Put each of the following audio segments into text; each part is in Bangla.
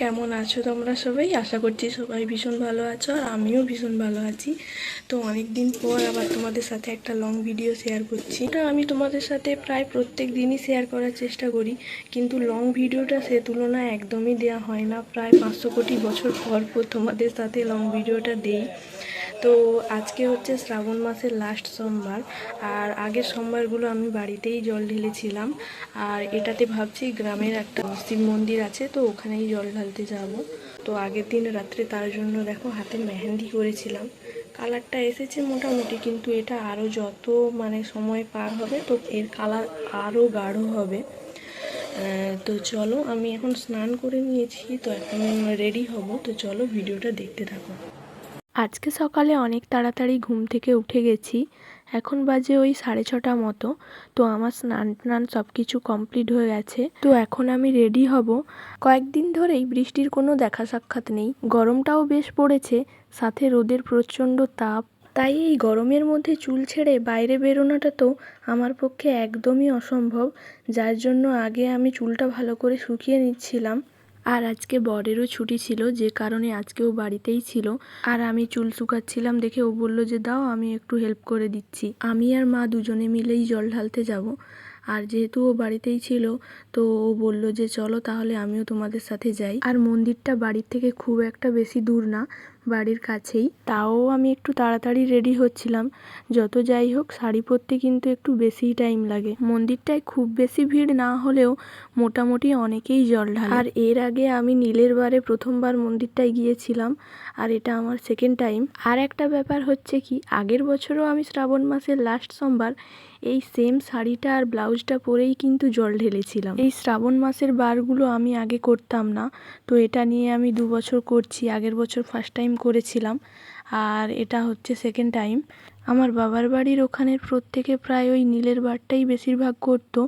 কেমন আছো তোমরা সবাই? আশা করছি সবাই ভীষণ ভালো আছো আর আমিও ভীষণ ভালো আছি। তো অনেক দিন পর আবার তোমাদের সাথে একটা লং ভিডিও শেয়ার করছি। এটা আমি তোমাদের সাথে প্রায় প্রত্যেক দিনই শেয়ার করার চেষ্টা করি, কিন্তু লং ভিডিওটা সে তুলনায় একদমই দেওয়া হয় না। প্রায় পাঁচশো কোটি বছর পর পর তোমাদের সাথে লং ভিডিওটা দেই। তো আজকে হচ্ছে শ্রাবণ মাসের লাস্ট সোমবার, আর আগের সোমবারগুলো আমি বাড়িতেই জল ঢেলেছিলাম। আর এটাতে ভাবছি গ্রামের একটা শিব মন্দির আছে, তো ওখানেই জল ঢালতে যাব। তো আগের দিন রাত্রে তার জন্য দেখো হাতে মেহেন্দি করেছিলাম। কালারটা এসেছে মোটামুটি, কিন্তু এটা আরও যত মানে সময় পার হবে, তো এর কালার আরও গাঢ় হবে। তো চলো আমি এখন স্নান করে নিয়েছি, তো এখন রেডি হব। তো চলো ভিডিওটা দেখতে থাকো। আজকে সকালে অনেক তাড়াতাড়ি ঘুম থেকে উঠে গেছি। এখন বাজে ওই সাড়ে ছটা মতো। তো আমার স্নান টান সব কিছু কমপ্লিট হয়ে গেছে। তো এখন আমি রেডি হব। কয়েকদিন ধরেই বৃষ্টির কোনো দেখা সাক্ষাৎ নেই। গরমটাও বেশ পড়েছে, সাথে রোদের প্রচণ্ড তাপ। তাই এই গরমের মধ্যে চুল ছেড়ে বাইরে বেরোনোটা তো আমার পক্ষে একদমই অসম্ভব। যার জন্য আগে আমি চুলটা ভালো করে শুকিয়ে নিচ্ছিলাম। আর আজকে বরেরও ছুটি ছিল, যে কারণে আজকে ও বাড়িতেই ছিল। আর আমি চুল শুকাচ্ছিলাম দেখে ও বলল যে, দাও, আমি একটু হেল্প করে দিচ্ছি। আমি আর মা দুজনে মিলেই জল ঢালতে যাব। আর যেহেতু ও বাড়িতেই ছিল, তো ও বলল যে, চলো তাহলে আমিও তোমাদের সাথে যাই। আর মন্দিরটা বাড়ির থেকে খুব একটা বেশি দূর না। বাড়ির কাছেই। তাও আমি একটু তাড়াতাড়ি রেডি হচ্ছিলাম। যত যাই হোক, শাড়ি পরতে কিন্তু একটু বেশিই টাইম লাগে। মন্দিরটায় খুব বেশি ভিড় না হলেও মোটামুটি অনেকেই জল ঢালে। আর এর আগে আমি নীলের বারে প্রথমবার মন্দিরটায় গিয়েছিলাম, আর এটা আমার সেকেন্ড টাইম আর একটা ব্যাপার হচ্ছে কি, আগের বছরও আমি শ্রাবণ মাসের লাস্ট সোমবার এই সেম শাড়িটা আর ব্লাউজটা পরেই কিন্তু জল ঢেলেছিলাম। এই শ্রাবণ মাসের বারগুলো আমি আগে করতাম না। তো এটা নিয়ে আমি দু বছর করছি। আগের বছর ফার্স্ট টাইম করেছিলাম। আর এটা হচ্ছে সেকেন্ড টাইম আমার বাবার বাড়ির ওখানের প্রত্যেকে প্রায় ওই নীলের বারটাই বেশিরভাগ করতো।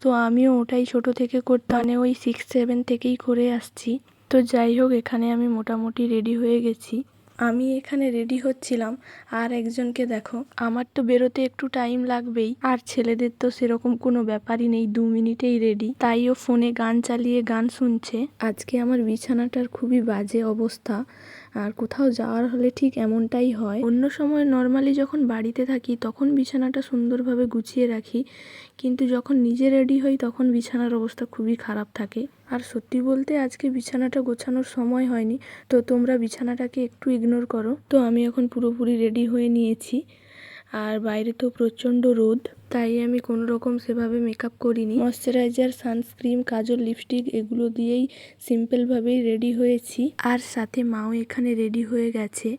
তো আমিও ওটাই ছোট থেকে করতাম। মানে ওই সিক্স সেভেন থেকেই করে আসছি। তো যাই হোক, এখানে আমি মোটামুটি রেডি হয়ে গেছি। আমি এখানে রেডি হচ্ছিলাম। আর একজনকে দেখো, আমার তো বেরোতে একটু টাইম লাগবেই। আর ছেলেদের তো সেরকম কোনো ব্যাপারই নেই, দু মিনিটেই রেডি তাই ও ফোনে গান চালিয়ে গান শুনছে। আজকে আমার বিছানাটার খুবই বাজে অবস্থা। আর কোথাও যাওয়ার হলে ঠিক এমনটাই হয়। অন্য সময় নর্মালি যখন বাড়িতে থাকি, তখন বিছানাটা সুন্দরভাবে গুছিয়ে রাখি। কিন্তু যখন নিজে রেডি হই, তখন বিছানার অবস্থা খুবই খারাপ থাকে। আর সত্যি বলতে আজকে বিছানাটা গোছানোর সময় হয়নি। তো তোমরা বিছানাটাকে একটু ইগনোর করো। তো আমি এখন পুরোপুরি রেডি হয়ে নিয়েছি। আর বাইরে তো প্রচণ্ড রোদ, তাই আমি কোনো রকম সেভাবে মেকআপ করিনি। ময়শ্চারাইজার সানস্ক্রিন কাজল লিপস্টিক এগুলো দিয়েই সিম্পলভাবেই রেডি হয়েছি। আর সাথে মাও এখানে রেডি হয়ে গেছে।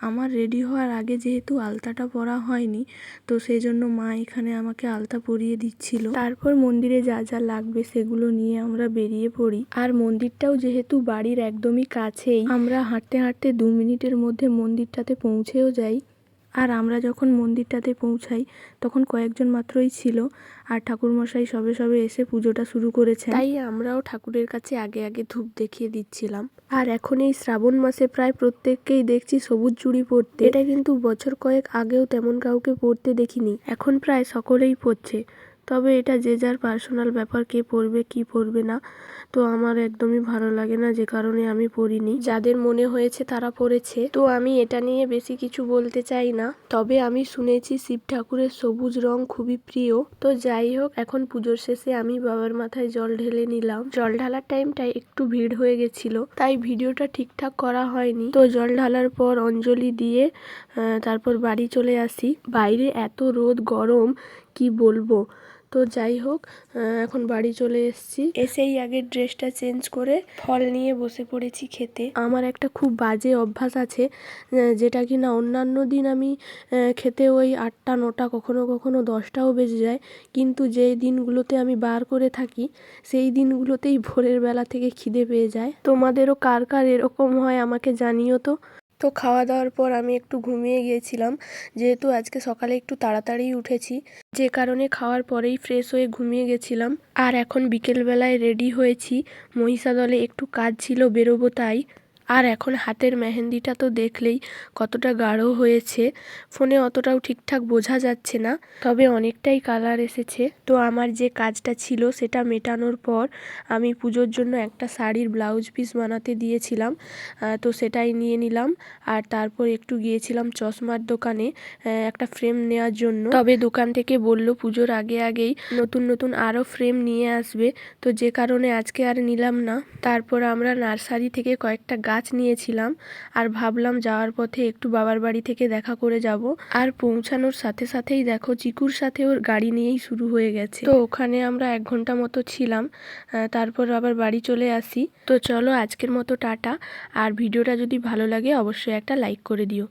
আমার রেডি হওয়ার আগে যেহেতু আলতাটা পরা হয়নি, তো সেই জন্য মা এখানে আমাকে আলতা পরিয়ে দিচ্ছিল। তারপর মন্দিরে যা যা লাগবে সেগুলো নিয়ে আমরা বেরিয়ে পড়ি। আর মন্দিরটাও যেহেতু বাড়ির একদমই কাছেই, আমরা হাঁটতে হাঁটতে দু মিনিটের মধ্যে মন্দিরটাতে পৌঁছেও যাই। আর আমরা যখন মন্দিরটাতে পৌঁছাই তখন কয়েকজন মাত্রই ছিল আর ঠাকুরমশাই সবে সবে এসে পুজোটা শুরু করেছে তাই আমরাও ঠাকুরের কাছে আগে আগে ধূপ দেখিয়ে দিচ্ছিলাম। আর এখন এই শ্রাবণ মাসে প্রায় প্রত্যেককেই দেখছি সবুজ চুড়ি পরতে। এটা কিন্তু বছর কয়েক আগেও তেমন কাউকে পরতে দেখিনি এখন প্রায় সকলেই পরছে। তবে এটা যে যার পার্সোনাল ব্যাপার কে পরবে কি পরবে না তো আমার একদমই ভালো লাগে না, যে কারণে আমি পরিনি যাদের মনে হয়েছে তারা পড়েছে। তো আমি এটা নিয়ে বেশি কিছু বলতে চাই না। তবে আমি শুনেছি শিব ঠাকুরের সবুজ রং খুবই প্রিয়। তো যাই হোক, এখন পুজোর শেষে আমি বাবার মাথায় জল ঢেলে নিলাম। জল ঢালার টাইমটায় একটু ভিড় হয়ে গেছিল, তাই ভিডিওটা ঠিকঠাক করা হয়নি। তো জল ঢালার পর অঞ্জলি দিয়ে তারপর বাড়ি চলে আসি। বাইরে এত রোদ, গরম, কি বলব? তো যাই হোক এখন বাড়ি চলে এসেছি। এসেই আগে ড্রেসটা চেঞ্জ করে ফল নিয়ে বসে পড়েছি খেতে। আমার একটা খুব বাজে অভ্যাস আছে যেটা কি না অন্যান্য দিন আমি খেতে ওই আটটা নটা কখনো কখনো দশটাও বেজে যায়। কিন্তু যে দিনগুলোতে আমি বার করে থাকি সেই দিনগুলোতেই ভোরের বেলা থেকে খিদে পেয়ে যায়। তোমাদেরও কার কার এরকম হয় আমাকে জানিও তো। তো খাওয়া দাওয়ার পর আমি একটু ঘুমিয়ে গিয়েছিলাম। যেহেতু আজকে সকালে একটু তাড়াতাড়ি উঠেছি, যে কারণে খাওয়ার পরেই ফ্রেশ হয়ে ঘুমিয়ে গেছিলাম। আর এখন বিকেলবেলায় রেডি হয়েছি। মহিষাদলে একটু কাজ ছিল, বেরোবো তাই। আর এখন হাতের মেহেন্দিটা তো দেখলেই কতটা গাঢ় হয়েছে। ফোনে অতটাও ঠিকঠাক বোঝা যাচ্ছে না, তবে অনেকটাই কালার এসেছে। তো আমার যে কাজটা ছিল সেটা মেটানোর পর আমি পুজোর জন্য একটা শাড়ির ব্লাউজ পিস বানাতে দিয়েছিলাম তো সেটাই নিয়ে নিলাম। আর তারপর একটু গিয়েছিলাম চশমার দোকানে একটা ফ্রেম নেওয়ার জন্য। তবে দোকান থেকে বলল পুজোর আগে আগেই নতুন নতুন আরও ফ্রেম নিয়ে আসবে। তো যে কারণে আজকে আর নিলাম না। তারপর আমরা নার্সারি থেকে কয়েকটা গাছ নিয়েছিলাম আর ভাবলাম যাওয়ার পথে একটু বাবার বাড়ি থেকে দেখা করে যাব আর পৌঁছানোর সাথে সাথেই দেখো চিকুর সাথে ওর গাড়ি নিয়েই শুরু হয়ে গেছে। তো ওখানে আমরা এক ঘণ্টা মতো ছিলাম তারপর আবার বাড়ি চলে আসি। তো চলো আজকের মতো টাটা। আর ভিডিওটা যদি ভালো লাগে অবশ্যই একটা লাইক করে দিও।